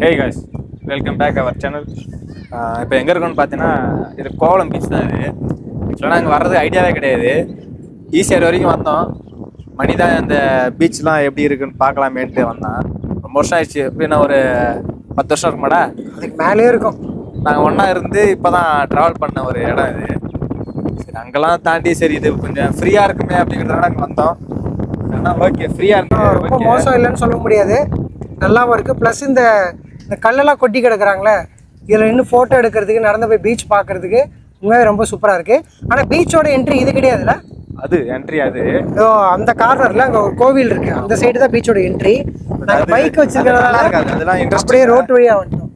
Hey guys welcome back our channel இப்போ எங்கே இருக்கோம்னு பார்த்தீங்கன்னா இது கோவளம் பீச் தான் இது. ஆக்சுவலாக நாங்கள் வர்றது ஐடியாவே கிடையாது. ஈஸியார் வரைக்கும் வந்தோம். மணி தான் அந்த பீச்லாம் எப்படி இருக்குன்னு பார்க்கலாமேன்ட்டு வந்தேன். ரொம்ப வருஷம் ஆயிடுச்சு. எப்படின்னா ஒரு பத்து வருஷம் இருக்குமாடா? அதுக்கு மேலே இருக்கும். நாங்கள் ஒன்றா இருந்து இப்போ தான் ட்ராவல் பண்ண ஒரு இடம் இது. சரி அங்கெல்லாம் தாண்டி சரி இது கொஞ்சம் ஃப்ரீயாக இருக்குமே அப்படிங்கிறதுனால அங்கே வந்தோம். ஆனால் ஓகே ஃப்ரீயாக ரொம்ப இருக்கு மோசம் இல்லைன்னு சொல்ல முடியாது. நல்லாவும் இருக்குது ப்ளஸ் இந்த இந்த கல்லெல்லாம் கொட்டி கிடக்குறாங்களே இதில் நின்று ஃபோட்டோ எடுக்கிறதுக்கு நடந்து போய் பீச் பார்க்கறதுக்கு உண்மையாகவே ரொம்ப சூப்பராக இருக்குது ஆனால் பீச்சோட என்ட்ரி இது கிடையாதுல்ல? அது என்ட்ரி அது. இதோ அந்த கார்னரில் அங்கே ஒரு கோவில் இருக்குது அந்த சைடு தான் பீச்சோட என்ட்ரி நாங்கள் அது- பைக். வச்சுருக்கிறதால அதெல்லாம் அப்படியே ரோட்டு வழியாக வந்துட்டோம்.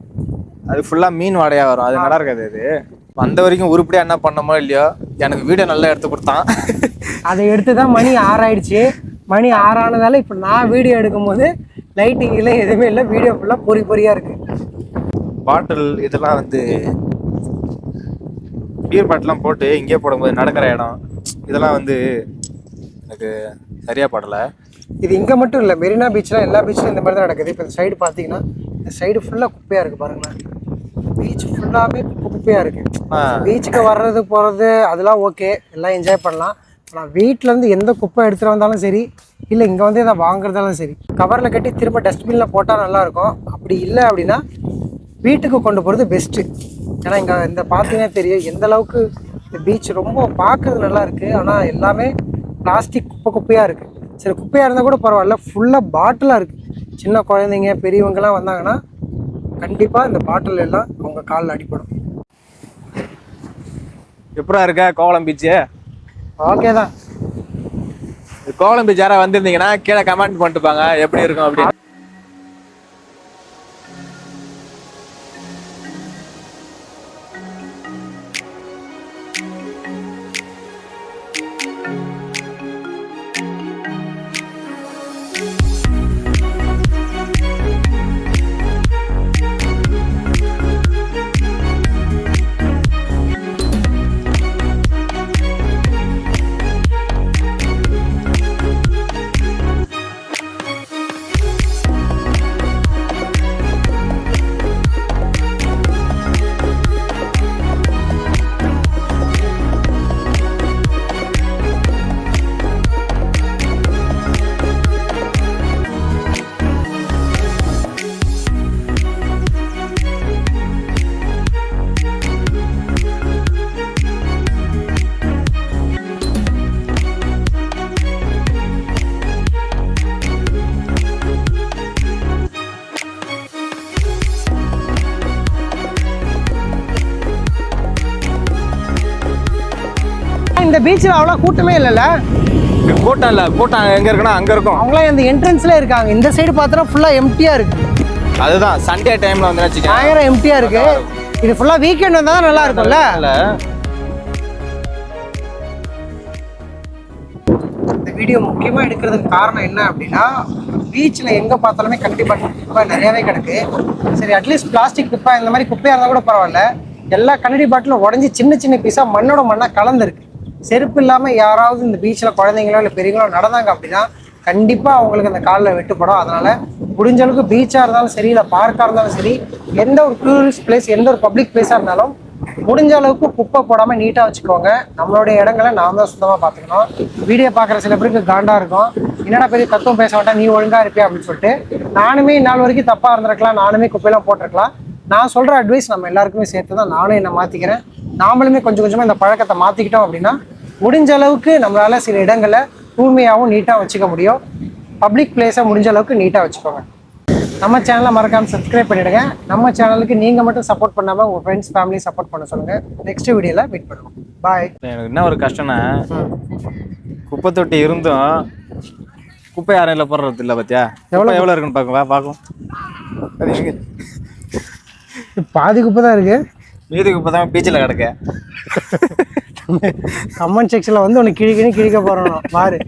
அது ஃபுல்லாக மீன் வாடையா வரும். அது நல்லா இருக்காது அது. வந்த வரைக்கும் உருப்படியாக என்ன பண்ணமோ இல்லையோ எனக்கு வீடியோ நல்லா எடுத்து கொடுத்தான். அதை எடுத்து தான் மணி ஆறாயிடுச்சு. மணி ஆறானதால இப்போ நான் வீடியோ எடுக்கும்போது லைட்டிங் இல்லை எதுவுமே இல்லை வீடியோ ஃபுல்லாக பொறி பொறியாக இருக்குது பாட்டில் இதெல்லாம் வந்து பீர் பாட்டிலாம் போட்டு இங்கேயே போடும்போது நடக்கிற இடம். இதெல்லாம் வந்து எனக்கு சரியாக படலை. இது இங்கே மட்டும் இல்லை மெரினா பீச்சில் எல்லா பீச்லையும் இந்த மாதிரி தான் நடக்குது. இப்போ இந்த சைடு பார்த்தீங்கன்னா இந்த சைடு ஃபுல்லாக குப்பையாக இருக்குது பாருங்களேன். பீச் ஃபுல்லாகவே குப்பை குப்பையாக இருக்குது பீச்சுக்கு வர்றது போகிறது அதெல்லாம் ஓகே எல்லாம் என்ஜாய் பண்ணலாம். நான் வீட்டிலேருந்து எந்த குப்பை எடுத்துகிட்டு வந்தாலும் சரி இல்லை இங்கே வந்து இதை வாங்குறதாலும் சரி கவரில் கட்டி திரும்ப டஸ்ட்பினில் போட்டால் நல்லாயிருக்கும். அப்படி இல்லை அப்படின்னா வீட்டுக்கு கொண்டு போகிறது பெஸ்ட்டு ஏன்னா இங்கே இந்த பார்த்தீங்கன்னா தெரியும் எந்த அளவுக்கு இந்த பீச் ரொம்ப பார்க்குறது நல்லா இருக்குது ஆனால் எல்லாமே பிளாஸ்டிக் குப்பை குப்பையாக இருக்குது சரி குப்பையாக இருந்தால் கூட பரவாயில்ல ஃபுல்லாக பாட்டிலாக இருக்குது சின்ன குழந்தைங்க பெரியவங்கலாம் வந்தாங்கன்னா கண்டிப்பாக இந்த பாட்டில் எல்லாம் அவங்க காலில் அடிப்படும் எப்படா இருக்க? கோவளம் பீச்சு ஓகே தான். கோவளம் பீச் வந்திருந்தீங்கன்னா கீழே கமெண்ட் பண்ணிட்டுப்பாங்க. எப்படி இருக்கும் அப்படின்னு. இந்த பீச்சில் அவ்வளோ கூட்டமே இல்லைல்ல? கூட்டம் இல்லை. கூட்டம் எங்கே இருக்குன்னா அங்கே இருக்கும். அவங்களாம் இந்த என்ட்ரன்ஸ்ல இருக்காங்க. இந்த சைடு பார்த்தோன்னா ஃபுல்லாக எம்டியாக இருக்கு. அதுதான் சண்டே டைமில் வந்து வச்சுக்கேன் ஆயிரம் எம்டியாக இருக்கு. இது ஃபுல்லாக வீக்கெண்ட் வந்தால் தான் நல்லா இருக்கும்ல? இந்த வீடியோ முக்கியமாக எடுக்கிறதுக்கு காரணம் என்ன அப்படின்னா பீச்சில் எங்கே பார்த்தாலுமே கண்டிப்பாக குப்பை நிறையவே கிடக்கு. சரி அட்லீஸ்ட் பிளாஸ்டிக் குப்பை இந்த மாதிரி குப்பையாக இருந்தால் கூட பரவாயில்ல. எல்லா கண்ணாடி பாட்டிலும் உடஞ்சி சின்ன சின்ன பீஸாக மண்ணோட மண்ணாக கலந்துருக்கு. செருப்பு இல்லாமல் யாராவது இந்த பீச்சில் குழந்தைங்களோ இல்லை பெரியங்களோ நடந்தாங்க அப்படின்னா கண்டிப்பாக அவங்களுக்கு அந்த காலில் வெட்டுப்படும். அதனால் முடிஞ்ச அளவுக்கு பீச்சாக இருந்தாலும் சரி இல்லை பார்க்காக இருந்தாலும் சரி எந்த ஒரு டூரிஸ்ட் பிளேஸ் எந்த ஒரு பப்ளிக் பிளேஸாக இருந்தாலும் முடிஞ்ச அளவுக்கு குப்பை போடாமல் நீட்டாக வச்சுக்கோங்க. நம்மளுடைய இடங்களை நாம் தான் சுத்தமாக பார்த்துக்கணும். வீடியோ பார்க்குற சில பேருக்கு காண்டாக இருக்கும். என்னடா பெரிய தத்துவம் பேச மாட்டேன் நீ ஒழுங்காக இருப்பியா அப்படின்னு சொல்லிட்டு நானுமே நாள் வரைக்கும் தப்பாக இருந்திருக்கலாம் நானுமே குப்பையெல்லாம் போட்டிருக்கலாம். நான் சொல்கிற அட்வைஸ் நம்ம எல்லாருக்குமே சேர்த்து தான் நானும் என்னை மாற்றிக்கிறேன் நாமளுமே கொஞ்சம் கொஞ்சமாக இந்த பழக்கத்தை மாற்றிக்கிட்டோம் அப்படின்னா முடிஞ்ச அளவுக்கு நம்மளால சில இடங்களை தூய்மையாகவும் நீட்டா வச்சுக்க முடியும். பப்ளிக் பிளேஸை முடிஞ்ச அளவுக்கு நீட்டா வச்சுக்கோங்க. நம்ம சேனலை மறக்காம சப்ஸ்கிரைப் பண்ணிடுங்க. நம்ம சேனலுக்கு நீங்க மட்டும் சப்போர்ட் பண்ணாம உங்க ஃப்ரெண்ட்ஸ் ஃபேமிலி சப்போர்ட் பண்ண சொல்லுங்க. நெக்ஸ்ட் வீடியோல மீட் பண்ணுவோம். பாய் எனக்கு என்ன ஒரு கஷ்டம்னா குப்பை தொட்டி இருந்தும் குப்பை யாரும் இல்லை போடுறது இல்லை பார்த்தியா எவ்வளோ எவ்வளோ இருக்குன்னு வா பார்க்கும் எங்க? பாதி குப்பை தான் இருக்கு. மீதி குப்பை தான் பீச்சில் கிடக்க. கமெண்ட் செக்ஷனில் வந்து உனக்கு கிழி கிழி கிழிக்க போகிறோம் பாரு.